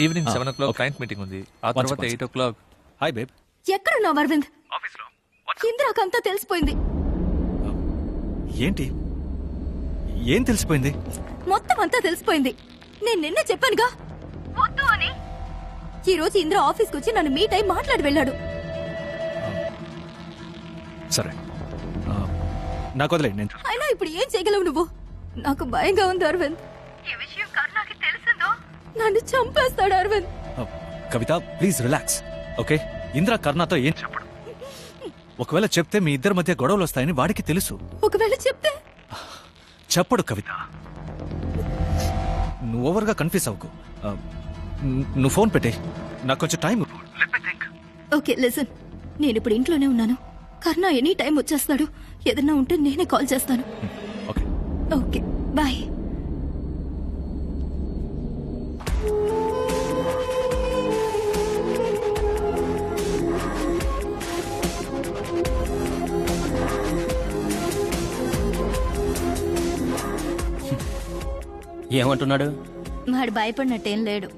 Evening seven o'clock. Client meeting ఉంది. ఆ తర్వాత. Eight o'clock hi babe ఎక్కడున్నావు అరవింద్? ఇందిరాకంతా తెలిసిపోయింది. ఏంటి? ఏం తెలిసిపోయింది? మొత్తం అంతా తెలిసిపోయింది. నేను నిన్నే చెప్పానుగా. వద్దు అని. ఈ రోజు ఇంద్ర ఆఫీస్కి వచ్చి నన్ను మీట్ అయి మాట్లాడి వెళ్ళాడు. సరే. ఆ, నాకు నేను చూసుకుంటా. అయినా ఇప్పుడు ఏం చేయగలవు నువ్వు? నాకు భయంగా ఉంది అరవింద్. నన్ను చంపేస్తాడు Aravind. Kavitha please relax okay? Indira కర్ణతో ఏం చెప్పడు. ఒకవేళ చెప్తే మీ ఇద్దరి మధ్య గొడవలు వస్తాయని వాడికి తెలుసు. ఒకవేళ చెప్తే? చెప్పడు కవిత. నువ్వు ఓవర్గా కన్ఫ్యూజ్ అవ్వకు. ఆ, నువ్వు ఫోన్ పెట్టే. నాకు కొంచెం టైం ఇవ్వు. Okay listen. నేను ఇప్పుడు ఇంట్లోనే ఉన్నాను. కర్ణ ఎనీ టైం వచ్చేస్తాడు. ఏదన్నా ఉంటే నేనే కాల్ చేస్తాను. ఓకే. Okay bye. ఏమంటున్నాడు? వాడు భయపడినట్టేం లేడు.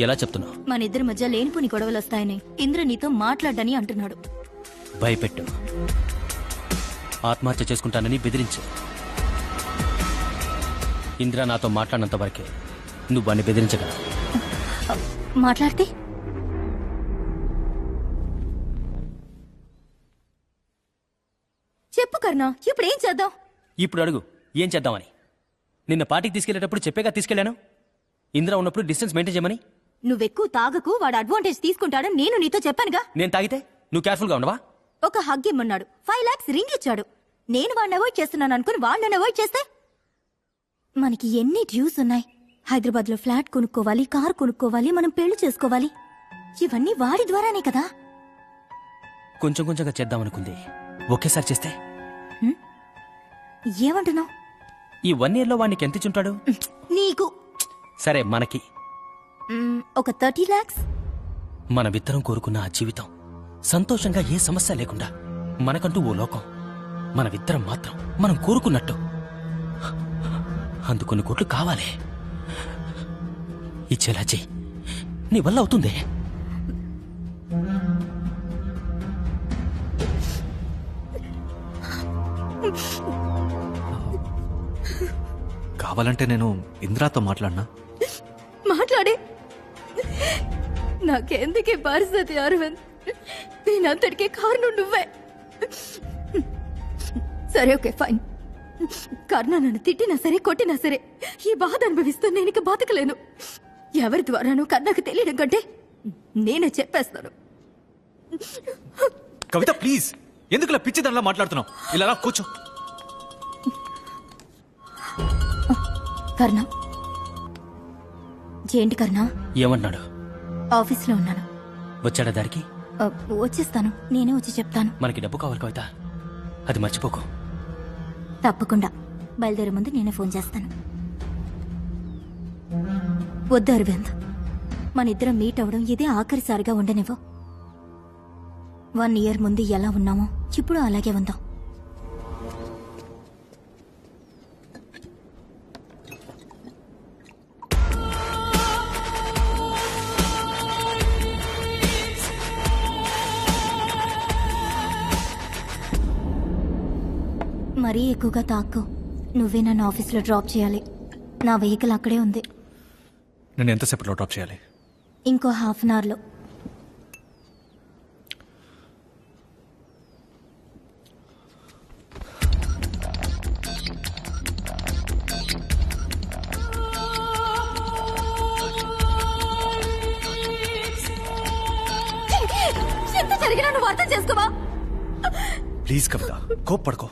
ఎలా చెప్తున్నావు? మన ఇద్దరి మధ్య లేనిపోని గొడవలు వస్తాయని ఇంద్ర నీతో మాట్లాడని అంటున్నాడు. భయపెట్టు. ఆత్మహత్య చేసుకుంటానని బెదిరించు. ఇందిరా నాతో మాట్లాడినంత వరకే నువ్వు వాడిని బెదిరించగలవు. మాట్లాడితే? చెప్పు కర్ణ ఇప్పుడు ఏం చేద్దాం? ఇప్పుడు అడుగు ఏం చేద్దామని? నిన్న పార్టీకి తీసుకెళ్ళేటప్పుడు చెప్పేగా తీసుకెళ్ళాను ఇందిరా ఉన్నప్పుడు డిస్టెన్స్ మెయింటైన్ చేయమని. నువ్వెక్కువ తాగకు వాడు అడ్వాంటేజ్ తీసుకుంటాడని నేను నీతో చెప్పానుగా. నేను తాగితే నువ్వు కేర్ఫుల్గా ఉండవా? ఒక హగ్ ఇమ్మన్నాడు ఫైవ్ లాక్స్ రింగ్ ఇచ్చాడు. నేను వాడిని అవాయిడ్ చేస్తున్నాను అనుకుని వాడిని అవాయిడ్ చేస్తే? మనకి ఎన్ని డ్యూస్ ఉన్నాయి? హైదరాబాద్లో ఫ్లాట్ కొనుక్కోవాలి కార్ కొనుక్కోవాలి మనం పెళ్ళి చేసుకోవాలి. ఇవన్నీ వాడి ద్వారానే కదా? కొంచెం కొంచెంగా చేద్దామనుకుంది. ఒకేసారి చేస్తే? ఏమంటున్నావు? ఈ వన్ ఇయర్లో వాడికి ఎంత ఇచ్చుంటాడు? నీకు. సరే మనకి. ఒక థర్టీ లాక్స్. మనమిద్దరం కోరుకున్న ఆ జీవితం సంతోషంగా ఏ సమస్య లేకుండా మనకంటూ ఓ లోకం. మనమిద్దరం మాత్రం మనం కోరుకున్నట్టు. అందుకొన్ని కోట్లు కావాలి. ఇచ్చేలా చెయ్యి. నీ వల్ల అవుతుంది. కావాలంటే నేను ఇందిరాతో మాట్లాడినా? మాట్లాడే. నాకెందుకే పరిస్థితి అరవింద్? నేనంతటికే కారణం నువ్వే. సరే ఓకే ఫైన్. కర్ణ నన్ను తిట్టినా సరే కొట్టినా సరే ఈ బాధ అనుభవిస్తూ నేను ఇక బతకలేను. ఎవరి ద్వారానో కర్ణకు తెలియడం కంటే నేనే చెప్పేస్తాను. కవిత ప్లీజ్. ఎందుకు ఇలా పిచ్చి దానిలా మాట్లాడుతున్నావు? ఇలా కూర్చో. కర్ణ? ఏంటి కర్ణ? ఏమన్నాడు? ఆఫీస్లో ఉన్నాను. వచ్చాడా దారికి? వచ్చేస్తాను. నేనే వచ్చి చెప్తాను. మనకి డబ్బు కావాలి కవిత. అది మర్చిపోకు. తప్పకుండా. బయలుదేరే ముందు నేనే ఫోన్ చేస్తాను. వద్దు అరవింద్. మన ఇద్దరం మీట్ అవడం ఇదే ఆఖరిసారిగా ఉండనివ్వు. వన్ ఇయర్ ముందు ఎలా ఉన్నామో ఇప్పుడు అలాగే ఉందాం. మరీ ఎక్కువగా తాకు. నువ్వే నన్ను ఆఫీస్లో డ్రాప్ చేయాలి. నా వెహికల్ అక్కడే ఉంది. నేను ఎంతసేపట్లో డ్రాప్ చేయాలి? ఇంకో హాఫ్ అన్ అవర్లో. ఎంత జరిగినా నువ్వు అర్థం చేసుకోవా? Please Kavitha కోప్పడుకో.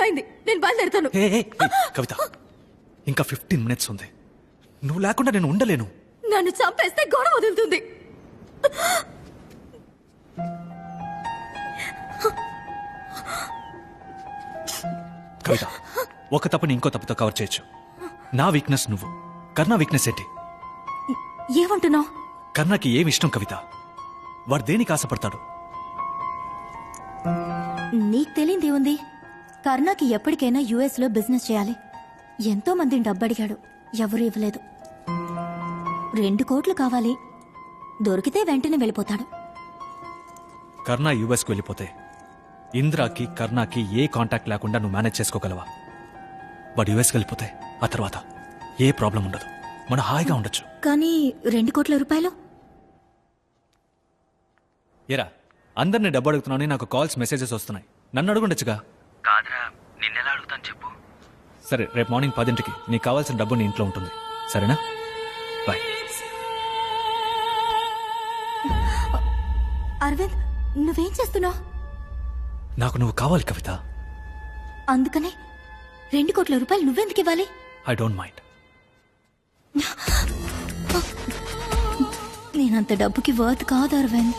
టైం అయింది నేను బయలుదేరుతాను. కవిత ఇంకా ఫిఫ్టీన్ మినిట్స్ ఉంది. నువ్వు లేకుండా నేను ఉండలేను. నన్ను చంపేస్తే గొడవ వదులుతుంది. కవిత ఒక తప్పుని ఇంకో తప్పుతో కవర్ చేయొచ్చు. నా వీక్నెస్ నువ్వు. కర్ణ వీక్నెస్ ఏంటి? ఏమంటున్నావు? కర్ణకి ఏమి ఇష్టం కవిత? వాడు దేనికి ఆశపడతాడు? నీకు తెలియంది ఉంది కర్ణాకి ఎప్పటికైనా యుఎస్లో బిజినెస్ చేయాలి. ఎంతో మందిని డబ్బడిగాడు ఎవరు ఇవ్వలేదు. రెండు కోట్లు కావాలి. దొరికితే వెంటనే వెళ్ళిపోతాడు. కర్ణ యుఎస్కి వెళ్ళిపోతే ఇంద్రాకి కర్ణకి ఏ కాంటాక్ట్ లేకుండా నువ్వు మేనేజ్ చేసుకోగలవా? వాడు యుఎస్కి వెళ్ళిపోతే ఆ తర్వాత ఏ ప్రాబ్లం ఉండదు. మనం హాయిగా ఉండొచ్చు. కానీ రెండు కోట్ల రూపాయలు? ఏరా అందరిని డబ్బు అడుగుతున్నానని నాకు కాల్స్ మెసేజెస్ వస్తున్నాయి. నన్ను అడుగుండొచ్చుగా? కాదురా నిన్నెలా అడుగుతాను చెప్పు. సరే రేపు మార్నింగ్ పదింటికి నీకు కావాల్సిన డబ్బు నీ ఇంట్లో ఉంటుంది. సరేనా? బాయ్. అరవింద్ నువ్వేం చేస్తున్నావు? నాకు నువ్వు కావాలి కవిత. అందుకనే రెండు కోట్ల రూపాయలు నువ్వెందుకు ఇవ్వాలి? ఐ డోంట్ మైండ్ నేనంత డబ్బుకి వర్త్ కాదు అరవింద్.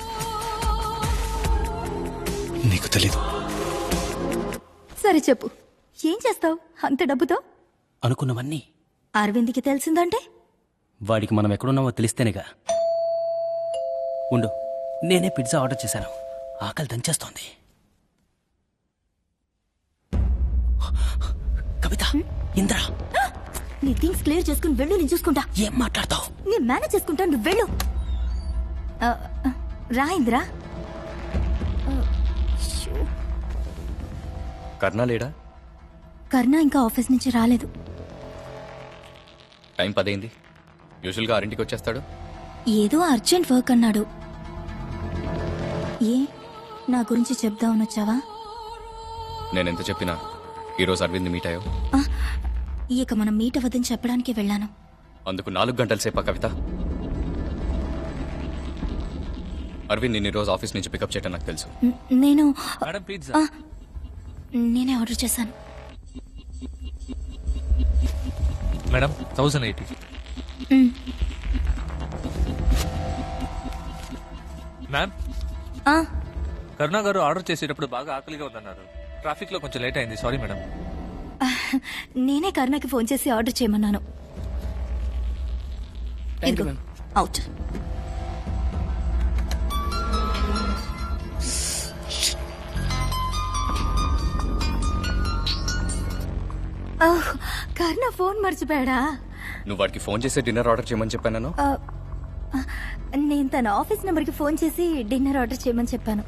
నీకు తెలీదు. సరే చెప్పు. ఏం చేస్తావు? అంత డబ్బుతో? అనుకున్నవన్నీ. అరవింద్కి తెలిసిందంటే? వాడికి మనం ఎక్కడున్నామో తెలిస్తేనేగా. ఉండు నేనే పిజ్జా ఆర్డర్ చేశాను. ఆకలి దంచేస్తోంది. కవిత ఇంద్ర. నీ థింగ్స్ క్లియర్ చేసుకుని వెళ్ళు నేను చూసుకుంటా. ఏం మాట్లాడతావు? నేను మేనేజ్ చేసుకుంటా నువ్వు వెళ్ళు. రా ఇందిరా. కర్ణ లేడా? కర్ణ ఇంకా ఆఫీస్ నుంచి రాలేదు. టైం పదైంది. యూజువల్గా ఆరింటికి వచ్చేస్తాడు. ఏదో అర్జెంట్ వర్క్ అన్నాడు. ఏ నా గురించి చెప్దామని వచ్చావా? నేను ఎంత చెప్పినా ఈరోజు అరవింద్ మీట్ అయ్యావు ఆ, ఇక మనం మీట్ అవ్వదని చెప్పడానికి వెళ్ళాను. అందుకు నాలుగు గంటల సేపా కవిత? అరవింద్ నిన్న రోజు ఆఫీస్ నుంచి పికప్ చేయటం నాకు తెలుసు. న- నేను మేడం పిజ్జా ఆ, నేనే ఆర్డర్ చేశాను. Madam thousand eighty. మ్యామ్ ఆ, కరుణా గారు ఆర్డర్ చేసేటప్పుడు బాగా ఆకలిగా ఉందన్నారు. ట్రాఫిక్లో కొంచెం లేట్ అయింది. Sorry madam. నేనే కర్ణకి ఫోన్ చేసి ఆర్డర్ చేయమన్నాను. ఇదిగో, అవుట్. కర్ణ ఫోన్ మర్చిపోయాడా? నువ్వు వాడికి ఫోన్ చేసి డిన్నర్ ఆర్డర్ చేయమని చెప్పాను నేను తన ఆఫీస్ నెంబర్కి ఫోన్ చేసి డిన్నర్ ఆర్డర్ చేయమని చెప్పాను.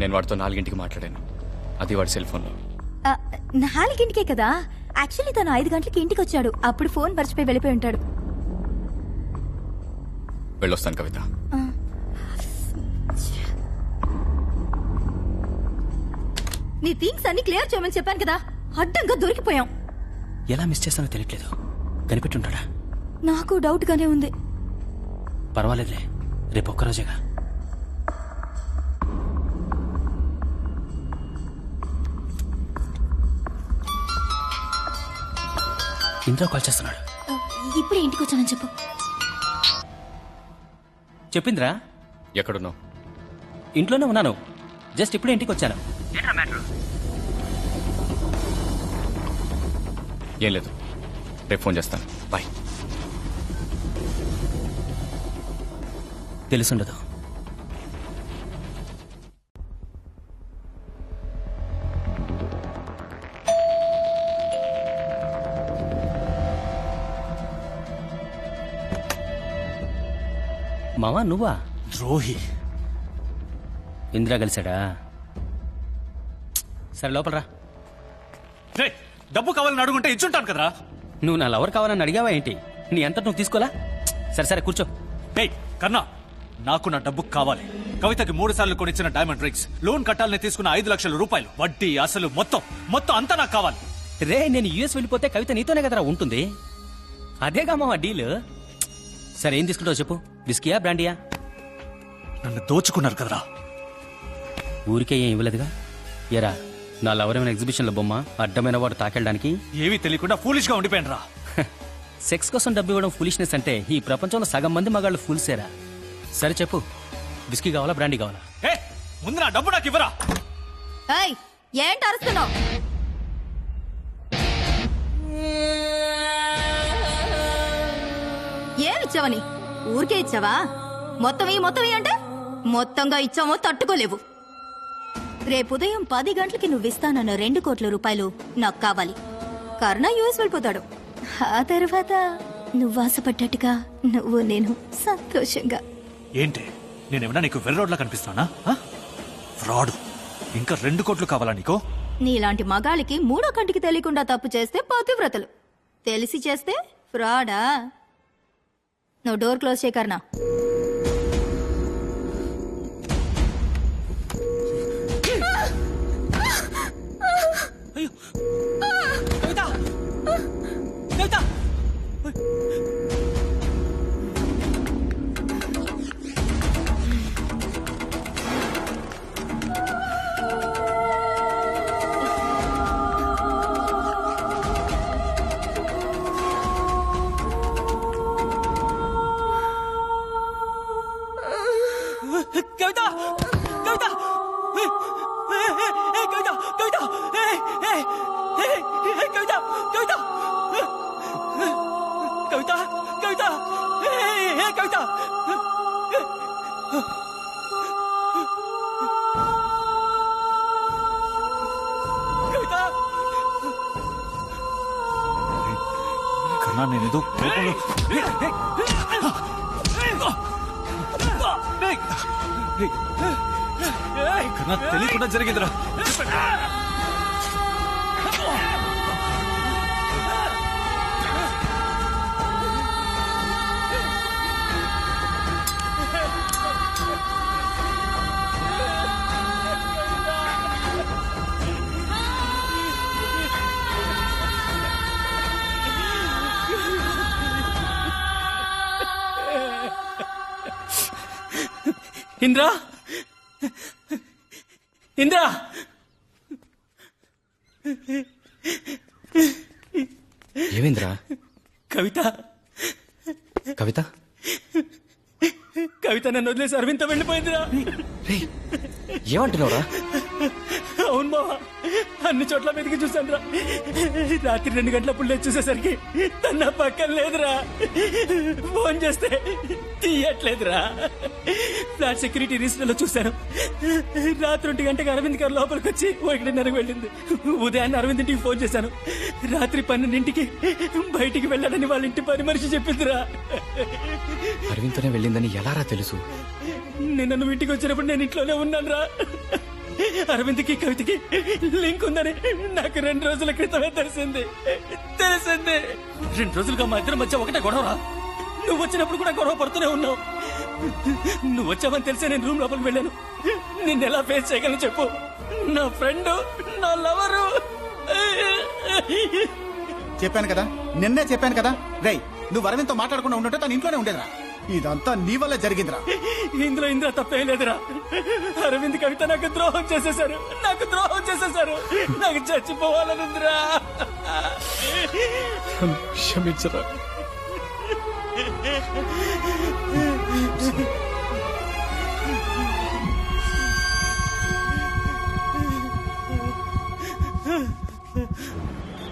నేను వాడితో నాలుగింటికి మాట్లాడాను. అది వాడి సెల్ ఫోన్లో. ఆ, నాలుగింటికే కదా? యాక్చువల్లీ తను ఐదు గంటలకి ఇంటికి వచ్చాడు. అప్పుడు ఫోన్ మర్చిపోయి వెళ్ళిపోయి ఉంటాడు. వెళ్ళొస్తాను కవిత. నీ థింగ్స్ అన్ని క్లియర్ చేయమని చెప్పాను కదా అడ్డంగా దొరికిపోయాం. ఎలా మిస్ చేస్తానో తెలియట్లేదు. కనిపెట్టుంటాడా? నాకు డౌట్ గానే ఉంది. పర్వాలేదులే రేపు ఒక్కరోజేగా ఇంద్ర కాల్ చేస్తున్నాడు. ఇప్పుడే ఇంటికి వచ్చానని చెప్పు. చెప్పిందిరా ఎక్కడున్నావు? ఇంట్లోనే ఉన్నాను. జస్ట్ ఇప్పుడే ఇంటికి వచ్చాను. ఏం లేదు. రేపు ఫోన్ చేస్తాను. బాయ్. తెలుసుండదు. మావా నువ్వా? ద్రోహి. ఇందిరా కలిశాడా? సరే లోపల రా. రే డబ్బు కావాలని అడుగుంటే ఇచ్చుంటాను కదరా. నువ్వు నా లవర్ కావాలని అడిగావా ఏంటి? నీ అంతటి నువ్వు తీసుకోలా? సరే సరే కూర్చో. ఏయ్ కన్నా నాకు నా డబ్బు కావాలి. కవితకి మూడు సార్లు కొనిచ్చిన డైమండ్ రింగ్స్ లోన్ కట్టాలని తీసుకున్న ఐదు లక్షల రూపాయలు. వడ్డీ అసలు మొత్తం మొత్తం అంతా నాకు కావాలి. రే నేను యుఎస్ వెళ్ళిపోతే కవిత నీతోనే కదరా ఉంటుంది. అదేగా మావా డీల్? సరే ఏం తీసుకుంటావు చెప్పు. విస్కీయా బ్రాండియా? నన్ను దోచుకున్నారు కదరా. ఊరికే ఏం ఇవ్వలేదుగా? ఎరా నా లవరేమైనా ఎగ్జిబిషన్ల బొమ్మ అడ్డమైన వాడు తాకెళ్ళడానికి? ఏమీ తెలియకుండా ఫూలిష్గా ఉండిపోయాను రా సెక్స్ కోసం డబ్బు ఇవ్వడం ఫులిష్నెస్ అంటే ఈ ప్రపంచంలో సగం మంది మగాళ్ళు ఫుల్సేరా సరే చెప్పు విస్కీ కావాలా బ్రాండీ కావాలా? ఏ ముందు నా డబ్బు నాకు ఇవ్వరా? ఏయ్ ఏంటి అరుస్తున్నావు? ఏమిచ్చావని ఊరికే ఇచ్చావా? మొత్తం ఈ మొత్తం ఈ అంటే? మొత్తంగా ఇచ్చామో తట్టుకోలేవు. రేపు ఉదయం పది గంటలకి నువ్వు ఇస్తానన్న రెండు కోట్ల రూపాయలు నాకు కావాలి. కర్ణ యూఎస్ వెళ్ళిపోతాడు. ఆ తర్వాత నువ్వు ఆశపడ్డట్టుగా నువ్వు నేను సంతోషంగా. ఏంటి? నేనేమన్నా నీకు వెర్రోడ్లా కనిపిస్తున్నానా? ఫ్రాడ్. ఇంకా రెండు కోట్లు కావాలా నీకు? నీలాంటి మగాళ్ళకి మూడో కంటికి తెలియకుండా తప్పు చేస్తే పతివ్రతలు. తెలిసి చేస్తే ఫ్రాడా? నువ్వు డోర్ క్లోజ్ చేయకర్నా కవిత కవిత కన్నా నేనేదో కోపంలో కన్నా తెలియకుండా జరిగిందిరా. ఇంద్రా? ఇంద్రా? ఏమైందిరా? కవిత? కవిత? కవిత నన్ను వదిలేసి అరవింత వెళ్ళిపోయిందిరా. రేయ్ ఏమంటున్నావురా? అవును బావా అన్ని చోట్ల వెతికి చూసాను రా రాత్రి రెండు గంటలప్పుడు లేచి చూసేసరికి తన పక్కన లేదురా. ఫోన్ చేస్తే తీయట్లేదురా. ఫ్లాట్ సెక్యూరిటీ రిజిస్టర్లో చూశాను. రాత్రి ఒంటి గంటకి అరవింద్ గారు లోపలికి వచ్చి ఒకటిన్నరకు వెళ్ళింది. ఉదయాన్నే అరవింద్ ఇంటికి ఫోన్ చేశాను. రాత్రి పన్నెండింటికి బయటికి వెళ్ళాలని వాళ్ళ ఇంటి పని మనిషి చెప్పిందిరా. అరవింద్తోనే వెళ్ళిందని ఎలారా తెలుసు? నిన్న నువ్వు ఇంటికి వచ్చినప్పుడు నేను ఇంట్లోనే ఉన్నాను రా అరవింద్కి కవితకి లింక్ ఉందని నాకు రెండు రోజుల క్రితమే తెలిసింది. తెలిసింది. రెండు రోజులుగా మా ఇద్దరి మధ్య ఒకటే గొడవరా నువ్వు వచ్చినప్పుడు కూడా గొడవ పడుతూనే ఉన్నావు. నువ్వు వచ్చావని తెలిసే నేను రూమ్ లోపలికి వెళ్ళాను. నిన్ను ఎలా ఫేస్ చేయగలను చెప్పు. నా ఫ్రెండ్ నా లవరు. చెప్పాను కదా. నిన్నే చెప్పాను కదా. రై నువ్వు అరవింద్తో మాట్లాడకుండా ఉండుంటే తన ఇంట్లోనే ఉండేదిరా. ఇదంతా నీ వల్ల జరిగిందిరా. ఇందులో ఇంద్ర తప్పేం లేదురా. అరవింద్ కవిత నాకు ద్రోహం చేసేశారు. నాకు ద్రోహం చేసేశారు. నాకు చచ్చిపోవాలనుందిరా. క్షమించరా.